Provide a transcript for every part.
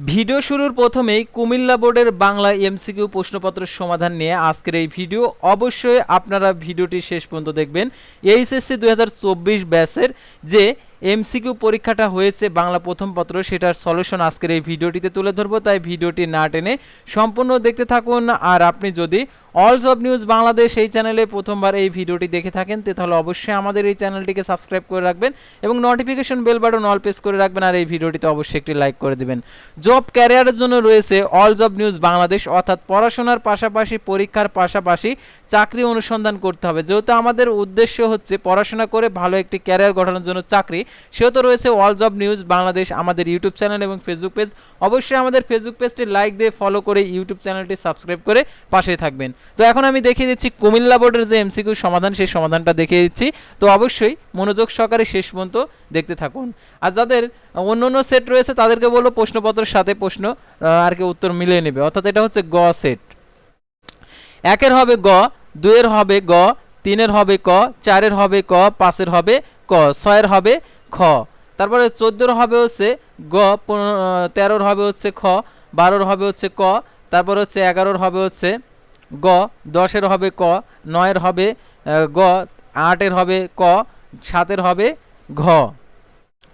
Video শুরুর প্রথমেই কুমিল্লা বোর্ডের বাংলা এমসিকিউ প্রশ্নপত্র সমাধান নিয়ে আজকের এই ভিডিও। অবশ্যই আপনারা ভিডিওটি শেষ পর্যন্ত দেখবেন। এইচএসসি দু হাজার চব্বিশ ব্যাচের যে এমসিকিউ পরীক্ষাটা হয়েছে, বাংলা প্রথম পত্র, সেটার সলিউশন আজকের এই ভিডিওটিতে তুলে ধরবো, তাই ভিডিওটি না টেনে সম্পূর্ণ দেখতে থাকুন। আর আপনি যদি অল জব নিউজ বাংলাদেশ এই চ্যানেলে প্রথমবার এই ভিডিওটি দেখে থাকেন, তে তাহলে অবশ্যই আমাদের এই চ্যানেলটিকে সাবস্ক্রাইব করে রাখবেন এবং notification bell button all press করে রাখবেন, আর এই ভিডিওটিতে অবশ্যই একটি লাইক করে দেবেন। জব ক্যারিয়ারের জন্য রয়েছে অল জব নিউজ বাংলাদেশ অর্থাৎ পড়াশোনার পাশাপাশি, পরীক্ষার পাশাপাশি চাকরি অনুসন্ধান করতে হবে। যেহেতু আমাদের উদ্দেশ্য হচ্ছে পড়াশোনা করে ভালো একটি ক্যারিয়ার গঠনের জন্য চাকরি সেহেতু রয়েছে অল জব নিউজ বাংলাদেশ, আমাদের ইউটিউব চ্যানেল এবং ফেসবুক পেজ অবশ্যই আমাদের ফেসবুক পেজটি লাইক দিয়ে ফলো করে ইউটিউব চ্যানেলটি সাবস্ক্রাইব করে পাশে থাকবেন। তো এখন আমি দেখিয়ে দিচ্ছি কুমিল্লা বোর্ডের যে এমসিকিউ সমাধান, সেই সমাধানটা দেখিয়ে দিচ্ছি। তো অবশ্যই মনোযোগ সহকারে শেষ পর্যন্ত দেখতে থাকুন। আর যাদের অন্য অন্য সেট রয়েছে, তাদেরকে বলব প্রশ্নপত্রের সাথে প্রশ্ন আর কি উত্তর মিলিয়ে নেবে। অর্থাৎ এটা হচ্ছে গ সেট একের হবে গ, দুইয়ের হবে গ, তিনের হবে ক, চারের হবে ক, পাঁচের হবে ক, ছয়ের হবে খ। তারপরে চোদ্দোর হবে হচ্ছে গ তেরোর হবে হচ্ছে খ, বারোর হবে হচ্ছে ক, তারপর হচ্ছে এগারোর হবে হচ্ছে গ, দশের হবে ক, নয়ের হবে গ, আটের হবে ক, সাতের হবে ঘ।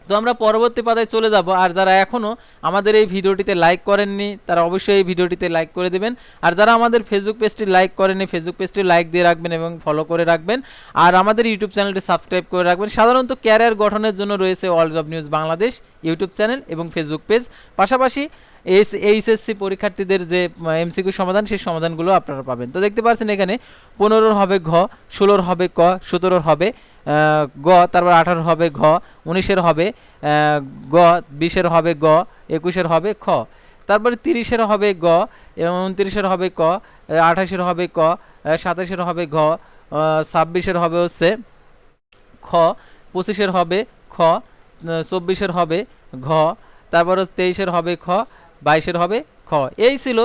তো আমরা পরবর্তী পাতায় চলে যাব। আর যারা এখনও আমাদের এই ভিডিওটিতে লাইক করেননি, তারা অবশ্যই এই ভিডিওটিতে লাইক করে দেবেন। আর যারা আমাদের ফেসবুক পেজটি লাইক করেননি ফেসবুক পেজটি লাইক দিয়ে রাখবেন এবং ফলো করে রাখবেন। আর আমাদের ইউটিউব চ্যানেলটি সাবস্ক্রাইব করে রাখবেন। সাধারণত ক্যারিয়ার গঠনের জন্য রয়েছে world job news Bangladesh YouTube channel এবং ফেসবুক পেজ। পাশাপাশি এস এইচএসসি পরীক্ষার্থীদের যে এমসিকিউ সমাধান, সেই সমাধানগুলো আপনারা পাবেন। তো দেখতে পাচ্ছেন এখানে পনেরোর হবে ঘ, ষোলোর হবে ক, সতেরোর হবে গ, তারপর আঠারোর হবে ঘ, উনিশের হবে গ, বিশের হবে গ, একুশের হবে খ। তারপরে তিরিশের হবে গ, এবং উনত্রিশের হবে ক আঠাশের হবে ক সাতাশের হবে ঘ ছাব্বিশের হবে হচ্ছে খ, পঁচিশের হবে খ চব্বিশের হবে ঘ, তারপর তেইশের হবে খ, বাইশের হবে খ। এই ছিল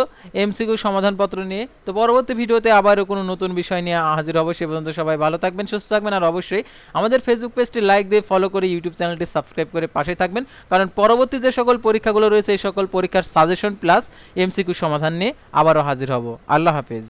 এমসিকিউ সমাধানপত্র নিয়ে। তো পরবর্তী ভিডিওতে আবারও কোনো নতুন বিষয় নিয়ে হাজির হব সে পর্যন্ত সবাই ভালো থাকবেন, সুস্থ থাকবেন, আর অবশ্যই আমাদের ফেসবুক পেজটি লাইক দিয়ে ফলো করে ইউটিউব চ্যানেলটি সাবস্ক্রাইব করে পাশে থাকবেন। কারণ পরবর্তী যে সকল পরীক্ষাগুলো রয়েছে, এই সকল পরীক্ষার সাজেশন প্লাস এমসিকিউ সমাধান নিয়ে আবারও হাজির হব। আল্লাহ হাফেজ।